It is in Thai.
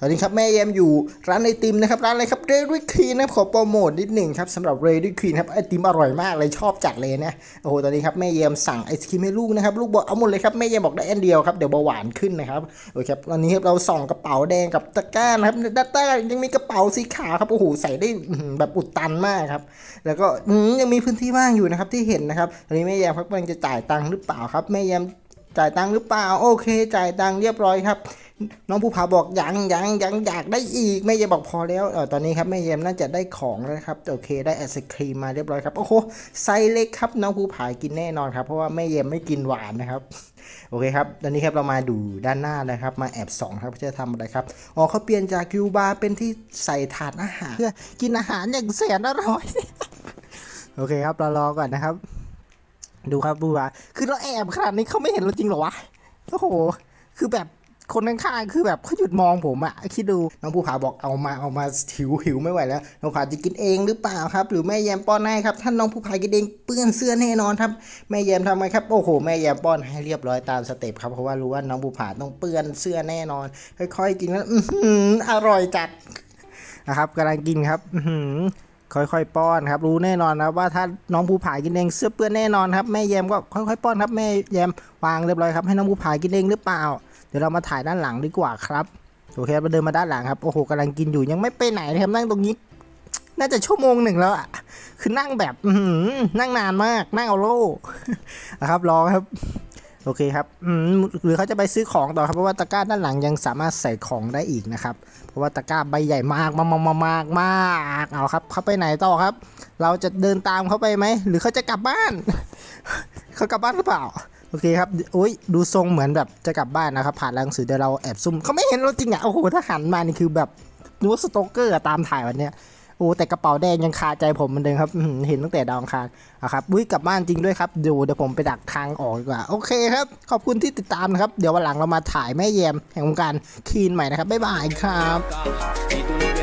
ตอนนี้ครับแม่แยมอยู่ร้านไอติมนะครับร้านอะไรครับเรดี้ควีนนะครับขอโปรโมทนิดหนึ่งครับสำหรับเรดี้ควีนครับไอติมอร่อยมากเลยชอบจัดเลยนะโอ้โหตอนนี้ครับแม่แยมสั่งไอศครีมให้ลูกนะครับลูกบอกเอาหมดเลยครับแม่แยมบอกได้อันเดียวครับเดี๋ยวเบาหวานขึ้นนะครับโอเคครับตอนนี้ครับเราส่องกระเป๋าแดงกับตะกร้านะครับด้านใต้ยังมีกระเป๋าสีขาวครับโอ้โหใส่ได้แบบอุดตันมากครับแล้วก็ยังมีพื้นที่ว่างอยู่นะครับที่เห็นนะครับตอนนี้แม่แยมครับกำลังจะจ่ายตังค์หรือเปล่าครับแม่แยมจ่ายตังค์หรือเปล่าโอเค จ่ายตังค์เรียบร้อยครับ น้องภูผาบอกยังยังยังอยากได้อีกแม่เยมบอกพอแล้วเออตอนนี้ครับแม่เยมน่าจะได้ของแล้วครับโอเคได้ไอศครีมมาเรียบร้อยครับโอ้โหไซส์เล็กครับน้องภูผากินแน่นอนครับเพราะว่าแม่เยมไม่กินหวานนะครับโอเคครับตอนนี้ครับเรามาดูด้านหน้านะครับ มาแอบส่องครับจะทำอะไรครับอ๋อเขาเปลี่ยนจากคิวบาร์เป็นที่ใส่ถาดอาหารเพื่อกินอาหารอย่างแสนอร่อยโอเคครับเรารอก่อนนะครับ ดูครับดูว่าคือเราแอบขนาดนี้เขาไม่เห็นเราจริงหรอวะโอ้โหคือแบบ คนข้างๆคือแบบเขาหยุดมองผมอะคิดดูน้องภูผาบอกเอามาเอามาหิวหิวไม่ไหวแล้วน้องผาจะกินเองหรือเปล่าครับ หรือแม่แยมป้อนให้ครับท่านน้องภูผากินเองเปื้อนเสื้อแน่นอนครับแม่แยมทำไงครับโอ้โหแม่แยมป้อนให้เรียบร้อยตามสเต็ปครับเพราะว่ารู้ว่าน้องภูผาต้องเปื้อนเสื้อแน่นอน ค่อยๆกินแล้วอร่อยจัดนะครับกำลังกินครับอื้อหือค่อยๆป้อนครับ รู้แน่นอนนะว่าถ้าน้องภูผากินเองเสื้อเปื้อนแน่นอนครับแม่แยมก็ค่อยๆป้อนครับแม่แยมวางเรียบร้อยครับให้น้องภูผากินเองหรือเปล่า ดี๋ยวเรามาถ่ายด้านหลังดีกว่าครับโอเคเราเดินมาด้านหลังครับโอ้โหกำลังกินอยู่ยังไม่ไปไหนครับนั่งตรงนี้ น่าจะชั่วโมงหนึ่งแล้วอะคือนั่งแบบอืนั่งนานมากนั่งเอาโล่นะครับรอครับโอเคครับหรือเขาจะไปซื้อของต่อครับเพราะว่าตะกร้าด้านหลังยังสามารถใส่ของได้อีกนะครับ เพราะว่าตะกร้าใบใหญ่มากมากมากมากมากมากเอาครับเขาไปไหนต่อครับ เราจะเดินตามเขาไปไหมหรือเขาจะกลับบ้าน เขากลับบ้านหรือเปล่า โอเคครับโอ้ยดูทรงเหมือนแบบจะกลับบ้านนะครับ ผ่านหนังสือเดี๋ยวเราแอบซุ่มเขาไม่เห็นเราจริงอะโอ้โหถ้าหันมานี่คือแบบนึกว่าสโตเกอร์ตามถ่ายวันเนี้ยโอ้แต่กระเป๋าแดงยังคาใจผมเหมือนเดิมครับเห็นตั้งแต่ดาวองคารอะครับอุ้ยกลับบ้านจริงด้วยครับเดี๋ยวเดี๋ยวผมไปดักทางออกดีกว่า โอเคครับ ขอบคุณที่ติดตามนะครับ เดี๋ยววันหลังเรามาถ่ายแม่แยมแห่งวงการคีนใหม่นะครับบ๊ายบายครับ